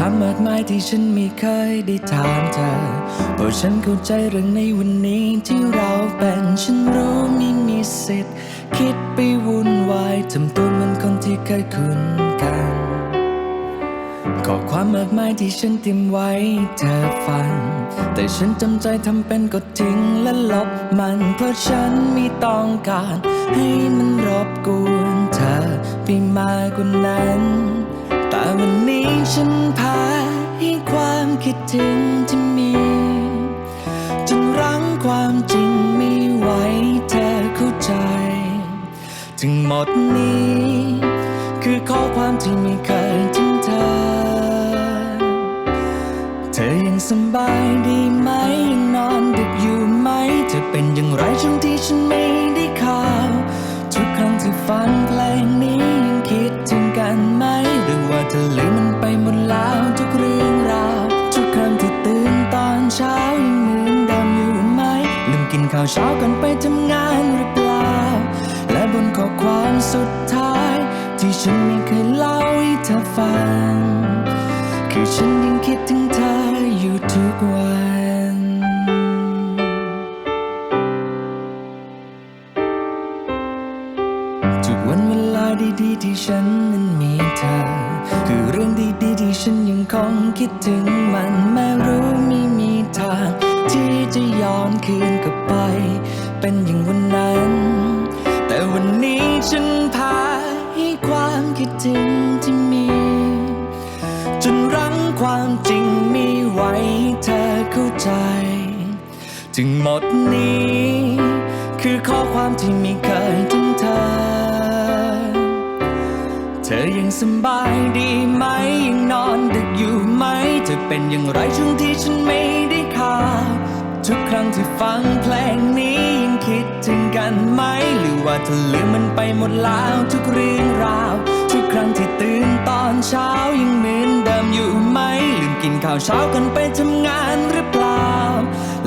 ถามมากมายที่ฉันไม่เคยได้ถามเธอเพราะฉันเข้าใจเรื่องในวันนี้ที่เราเป็นฉันรู้ไม่มีสิทธิ์ คิดไปวุ่นวายทำตัวเหมือนคนที่เคยคุ้นกันข้อความมากมายที่ฉันเตรียมไว้เธอฟัง แต่ฉันจำใจทำเป็นกดทิ้งและลบมัน เพราะฉันไม่ต้องการ ให้มันรบกวนเธอไปมากกว่านั้น แต่วันนี้ฉันพาให้ความคิดถึงที่มี จนรั้งความจริงไม่ไหวเธอเข้าใจ ถึงหมดนี้ คือข้อความที่ไม่เคยทิ้งเธอ เธอยังสบาย เช้าก่อนไปทำงานหรือเปล่า และบนข้อความสุดท้าย ที่ฉันไม่เคยเล่าให้เธอฟัง คือฉันยังคิดถึงเธออยู่ทุกวันทุกวันเวลาดีๆ ที่ฉันนั้นมีเธอ คือเรื่องดีๆ ที่ฉันยังคงคิดถึงมันแม้รู้ไม่มีทาง จะย้อนคืนกลับไป เป็นอย่างวันนั้น แต่วันนี้ฉันพาให้ความคิดถึงที่มี จนรั้งความจริงม่ไหวให้เธอเข้าใจจึงหมดนี้ คือข้อความที่ไม่เคยถึงเธอ เธอยังสบายดีไหมยังนอนดึกอยู่ไหม เธอเป็นอย่างไรช่วงที่ฉันไม่ได้ข่าว ทุกครั้งที่ฟังเพลงนี้ยังคิดถึงกันไหม หรือว่าเธอลืมมันไปหมดแล้วทุกเรื่องราว ทุกครั้งที่ตื่นตอนเช้ายังเหมือนเดิมอยู่ไหม ลืมกินข้าวเช้ากันไปทำงานหรือเปล่า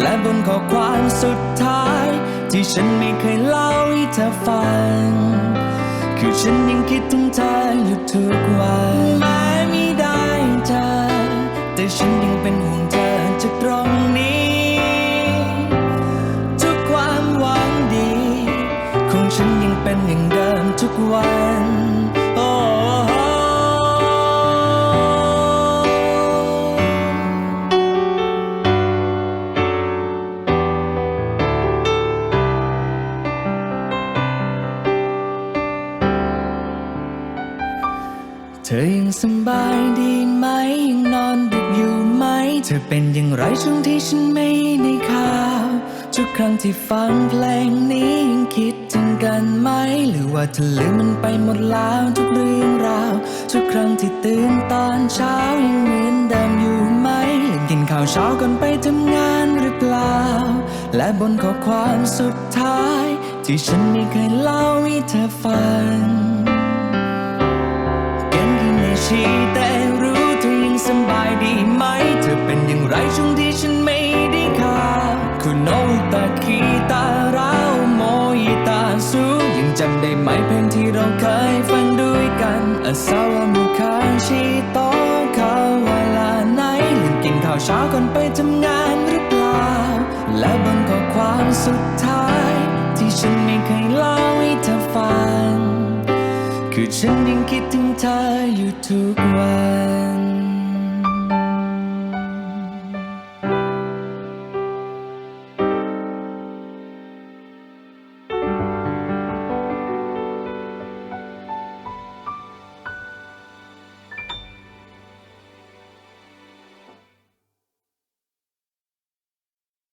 และบนข้อความสุดท้าย ที่ฉันไม่เคยเล่าให้เธอฟัง คือฉันยังคิดถึงเธออยู่ทุกวันแม้ไม่ได้เจอแต่ฉันยังเป็นห่วงเธอจากตรง ธอยังสบายดีไหมยังนอนดึกอยู่ไหม เธอเป็นอย่างไรช่วงที่ฉันไม่ได้ข่าวทุกครั้งที่ฟังเพลงนี้ยังคิดถึงกันไหม หรือว่าเธอลืมมันไปหมดแล้วทุกเรื่องราว ทุกครั้งที่ตื่นตอนเช้ายังเหมือนเดิมอยู่ไหมลืมกินข้าวเช้าก่อนไปทำงานหรือเปล่า และบนข้อความสุดท้าย ที่ฉันไม่เคยเล่าให้เธอฟัง ทีแต่รู้เธอยังสบายดีไหม เธอเป็นอย่างไรช่วงที่ฉันไม่ได้ข่าวคุณโนตาคีตาเราโมยตาสูยังจำได้ไหมเพลงที่เราเคยฟังด้วยกันอาสาวามุคาชิโตคาวาลาไหนลืมกินข้าวเช้าก่อนไปทำงานหรือเปล่า และบนข้อความสุดท้าย ที่ฉันไม่เคย คือฉันยังคิดถึงเธออยู่ทุกวัน